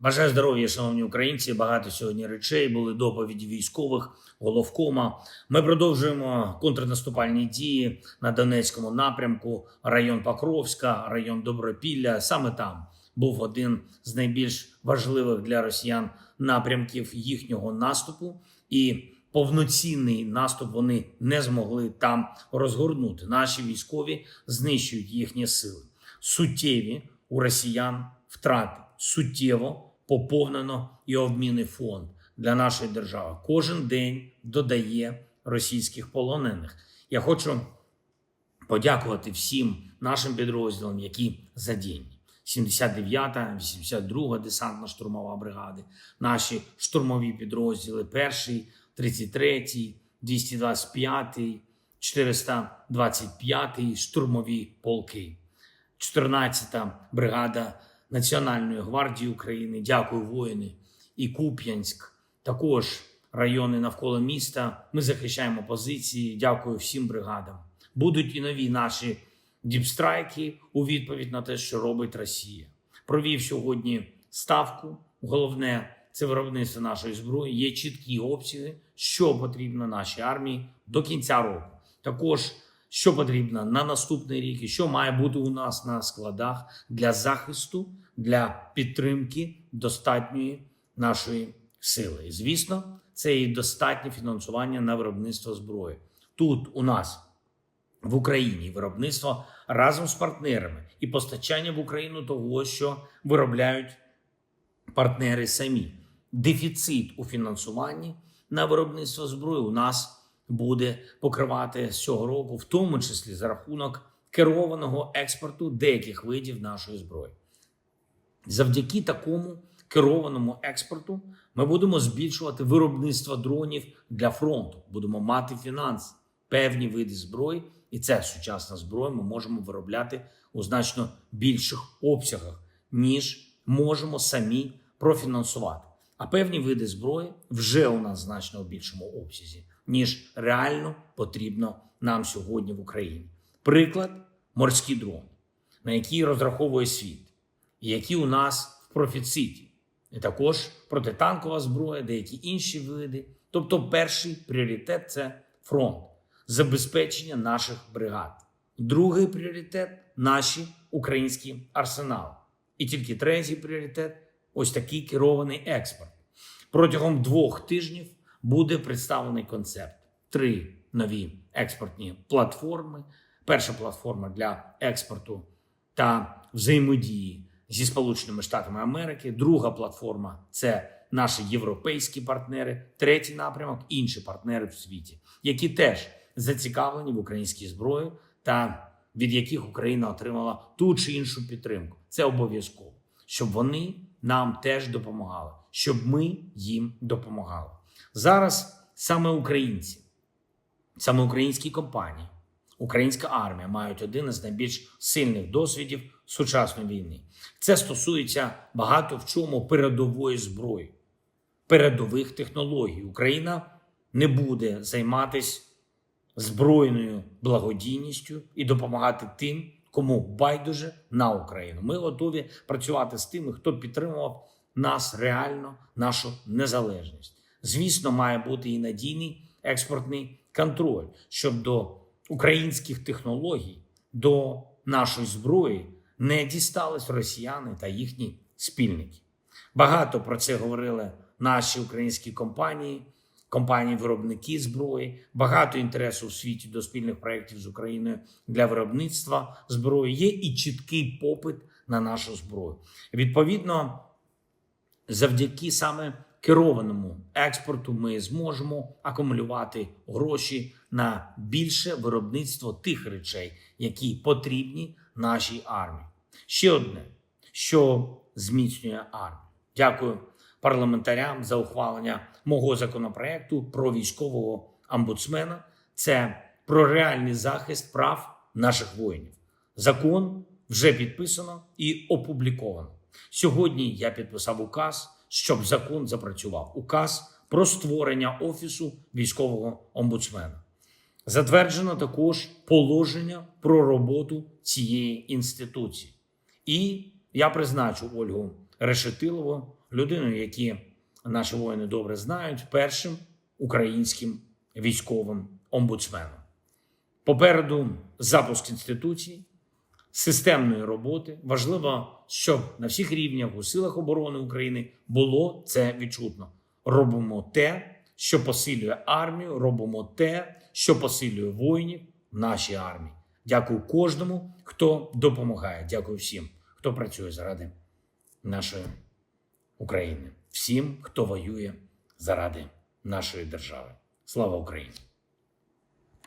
Бажаю здоров'я, шановні українці. Багато сьогодні речей були доповіді військових головкома. Ми продовжуємо контрнаступальні дії на Донецькому напрямку, район Покровська, район Добропілля. Саме там був один з найбільш важливих для росіян напрямків їхнього наступу, і повноцінний наступ вони не змогли там розгорнути. Наші військові знищують їхні сили. Суттєві у росіян втрати суттєво поповнено і обмінний фонд для нашої держави. Кожен день додає російських полонених. Я хочу подякувати всім нашим підрозділам, які задіяні. 79-та, 82-га десантно-штурмова бригади, наші штурмові підрозділи, перший, 33-й, 225-й, 425-й штурмові полки, 14-та бригада Національної гвардії України. Дякую, воїни. І Куп'янськ, також райони навколо міста. Ми захищаємо позиції. Дякую всім бригадам. Будуть і нові наші діпстрайки у відповідь на те, що робить Росія. Провів сьогодні ставку. Головне це виробництво нашої зброї. Є чіткі обсяги, що потрібно нашій армії до кінця року. Також що потрібно на наступний рік і що має бути у нас на складах для захисту, для підтримки достатньої нашої сили. І звісно, це і достатнє фінансування на виробництво зброї. Тут у нас в Україні виробництво разом з партнерами і постачання в Україну того, що виробляють партнери самі. Дефіцит у фінансуванні на виробництво зброї у нас буде покривати з цього року, в тому числі за рахунок керованого експорту деяких видів нашої зброї. Завдяки такому керованому експорту ми будемо збільшувати виробництво дронів для фронту. Будемо мати фінанси, певні види зброї, і це сучасна зброя. Ми можемо виробляти у значно більших обсягах, ніж можемо самі профінансувати. А певні види зброї вже у нас значно в більшому обсязі, ніж реально потрібно нам сьогодні в Україні. Приклад морські дрони, на які розраховує світ, і які у нас в профіциті, і також протитанкова зброя, деякі інші види. Тобто, перший пріоритет це фронт, забезпечення наших бригад. Другий пріоритет наші українські арсенали. І тільки третій пріоритет ось такий керований експорт. Протягом двох тижнів буде представлений концепт: три нові експортні платформи. Перша платформа для експорту та взаємодії зі Сполученими Штатами Америки. Друга платформа це наші європейські партнери. Третій напрямок інші партнери в світі, які теж зацікавлені в українській зброї та від яких Україна отримала ту чи іншу підтримку. Це обов'язково, щоб вони нам теж допомагали, щоб ми їм допомагали. Зараз саме українці, саме українські компанії, українська армія мають один із найбільш сильних досвідів сучасної війни. Це стосується багато в чому передової зброї, передових технологій. Україна не буде займатися збройною благодійністю і допомагати тим, кому байдуже на Україну. Ми готові працювати з тими, хто підтримував нас реально, нашу незалежність. Звісно, має бути і надійний експортний контроль, щоб до українських технологій, до нашої зброї не дістались росіяни та їхні спільники. Багато про це говорили наші українські компанії, компанії-виробники зброї. Багато інтересу у світі до спільних проєктів з Україною для виробництва зброї. Є і чіткий попит на нашу зброю. Відповідно, завдяки саме керованому експорту ми зможемо акумулювати гроші на більше виробництво тих речей, які потрібні нашій армії. Ще одне, що зміцнює армію. Дякую парламентарям за ухвалення мого законопроекту про військового омбудсмена. Це про реальний захист прав наших воїнів. Закон вже підписано і опубліковано. Сьогодні я підписав указ, щоб закон запрацював. Указ про створення офісу військового омбудсмена. Затверджено також положення про роботу цієї інституції. І я призначу Ольгу Решетилову людиною, які наші воїни добре знають, першим українським військовим омбудсменом. Попереду запуск інституцій, системної роботи. Важливо, щоб на всіх рівнях у силах оборони України було це відчутно. Робимо те, що посилює армію, робимо те, що посилює воїнів в нашій армії. Дякую кожному, хто допомагає. Дякую всім, хто працює заради нашої України, всім, хто воює заради нашої держави. Слава Україні!